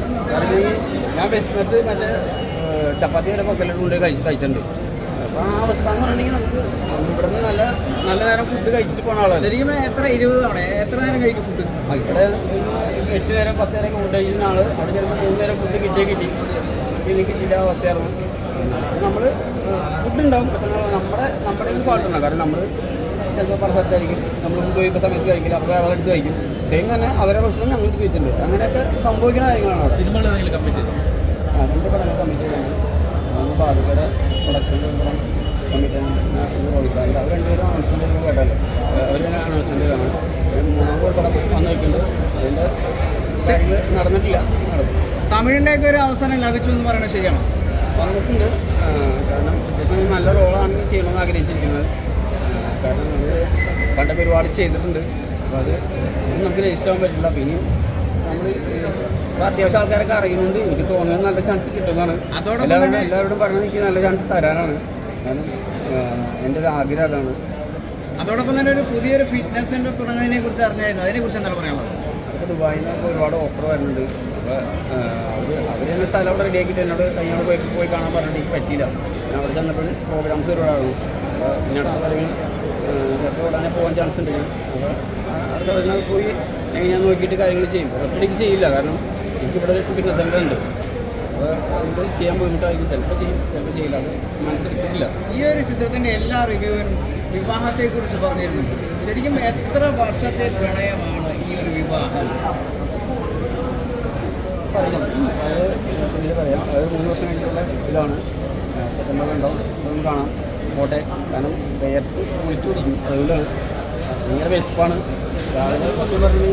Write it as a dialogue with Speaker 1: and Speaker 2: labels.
Speaker 1: റോളാണ് കാരണം ഈ ഞാൻ വിശന്നിട്ട് മറ്റേ ഏഹ്, ചപ്പാത്തി വരെ പക്കലിട്ട് കൊണ്ട് കഴിച്ച് കഴിച്ചിട്ടുണ്ട്. അപ്പോൾ ആ അവസ്ഥ എന്ന് പറഞ്ഞിട്ടുണ്ടെങ്കിൽ നമുക്ക് ഇവിടെ നിന്ന് നല്ല നല്ല നേരം ഫുഡ് കഴിച്ചിട്ട് പോകുന്ന ആളാണ്.
Speaker 2: ശരിക്കും എത്ര ഇരുപത് തവണ എത്ര നേരം കഴിക്കും ഫുഡ്
Speaker 1: ഇവിടെ എട്ട് നേരം പത്ത് നേരം ഫുഡ് കഴിക്കുന്ന ആൾ അവിടെ ചിലപ്പോൾ മൂന്ന് നേരം ഫുഡ് കിട്ടിയേ കിട്ടി. ഇനി കിട്ടിയില്ല അവസ്ഥയായിരുന്നു. നമ്മൾ ഫുഡ് ഉണ്ടാവും. പക്ഷെ നമ്മ- നമ്മുടെ നമ്മുടെ ഫാൾട്ട് ഉണ്ടാവും. കാരണം നമ്മൾ ചിലപ്പോൾ പല സ്ഥലത്തായിരിക്കും. നമ്മൾ ഫുഡ് കഴിക്കുന്ന സമയത്ത് കഴിക്കില്ല അപ്പോൾ വേറെ എടുത്ത് കഴിക്കും. സെയിം തന്നെ അവരെ പ്രശ്നം ഞങ്ങൾ ചോദിച്ചിട്ടുണ്ട് അങ്ങനെയൊക്കെ സംഭവിക്കുന്ന കാര്യങ്ങളാണ്.
Speaker 2: സിനിമകൾ എന്തെങ്കിലും കമ്മിറ്റ് ചെയ്തോ?
Speaker 1: ആ, രണ്ട് പടങ്ങൾ കമ്മിറ്റ് ചെയ്താണ് ഒന്ന് പാതുക്കയുടെ പ്രൊഡക്ഷൻ കമ്മിറ്റ് റോഡിസാറിന്റെ അവർ രണ്ടുപേരും അനൗൺസ്മെന്റ് കേട്ടല്ലോ അവർ തന്നെ അനൗൺസ്മെന്റ് ചെയ്താണ് മൂന്നാമത് ഒരു പടം വന്നു നിൽക്കുന്നുണ്ട് അതിന്റെ നടന്നിട്ടില്ല.
Speaker 2: തമിഴിലേക്ക് ഒരു അവസരം ലഭിച്ചു എന്ന് പറയുന്നത് ശരിയാണ്?
Speaker 1: വന്നിട്ടുണ്ട്. കാരണം അത്യാവശ്യം നല്ല റോളാണ് ചെയ്യണമെന്ന് ആഗ്രഹിച്ചിരിക്കുന്നത്. കാരണം നമ്മൾ പണ്ടൊക്കെ ഒരുപാട് ചെയ്തിട്ടുണ്ട്. അപ്പോൾ അത് ഒന്നും നമുക്ക് രജിസ്റ്റർ ആവാൻ പറ്റില്ല. പിന്നെ നമ്മൾ ഇപ്പോൾ അത്യാവശ്യം ആൾക്കാരൊക്കെ അറിയുന്നുണ്ട്. എനിക്ക് തോന്നുന്നത് നല്ല ചാൻസ് കിട്ടുന്നതാണ്.
Speaker 2: അതോടൊപ്പം
Speaker 1: എല്ലാവരും എല്ലാവരോടും പറഞ്ഞത് എനിക്ക് നല്ല ചാൻസ് തരാനാണ്. കാരണം എന്റെ ഒരു ആഗ്രഹം അതാണ്.
Speaker 2: അതോടൊപ്പം തന്നെ ഒരു പുതിയൊരു ഫിറ്റ്നസ് സെന്റർ തുടങ്ങുന്നതിനെ കുറിച്ച് അറിഞ്ഞായിരുന്നു. അതിനെ കുറിച്ച് എന്താണ് പറയാനുള്ളത്?
Speaker 1: അപ്പോൾ ദുബായിൽ നിന്നൊക്കെ ഒരുപാട് ഓഫർ വരുന്നുണ്ട്. അപ്പോൾ അവർ അവർ തന്നെ സ്ഥലം അവിടെ റെഡി ആക്കിയിട്ട് എന്നോട് കഴിഞ്ഞോട് പോയി പോയി കാണാൻ പറഞ്ഞിട്ട് എനിക്ക് പറ്റിയില്ല. ഞാൻ അവിടെ ചെന്നപ്പോൾ പ്രോഗ്രാംസ് ഒരുപാടാകും പിന്നെ അടുത്ത ചിലപ്പോൾ ഉടനെ പോകാൻ ചാൻസ് ഉണ്ട്. അപ്പോൾ വരവിന് പോയി ഞാൻ നോക്കിയിട്ട് കാര്യങ്ങൾ ചെയ്യും. ഒറ്റയ്ക്ക് ചെയ്യില്ല. കാരണം എനിക്കിവിടെ ഒരു ഫിറ്റ്നസ് സെന്റർ ഉണ്ട്. അതുകൊണ്ട് ചെയ്യാൻ ബുദ്ധിമുട്ടായിരിക്കും. ചിലപ്പോൾ ചെയ്യും. ചിലപ്പോൾ ചെയ്യില്ല. അത് മനസ്സിലാക്കിയിട്ടില്ല.
Speaker 2: ഈ ഒരു ചിത്രത്തിന്റെ എല്ലാ റിവ്യൂവിനും വിവാഹത്തെക്കുറിച്ച് പറഞ്ഞിരുന്നു. ശരിക്കും എത്ര വർഷത്തെ പ്രണയമാണ് ഈ ഒരു വിവാഹം?
Speaker 1: പറയാം അത് പിന്നീട് പറയാം. അത് മൂന്ന് വർഷം കഴിഞ്ഞിട്ടുള്ള ഇതാണ് സെപ്റ്റംബർ ഉണ്ടാവും അതൊന്നും കാണാം. പോട്ടെ. കാരണം വേർത്ത് കുളിച്ചു പിടിക്കും അതുകൊണ്ടാണ്. ഭയങ്കര വിശപ്പാണ്. രാവിലെ പത്ത് പറഞ്ഞു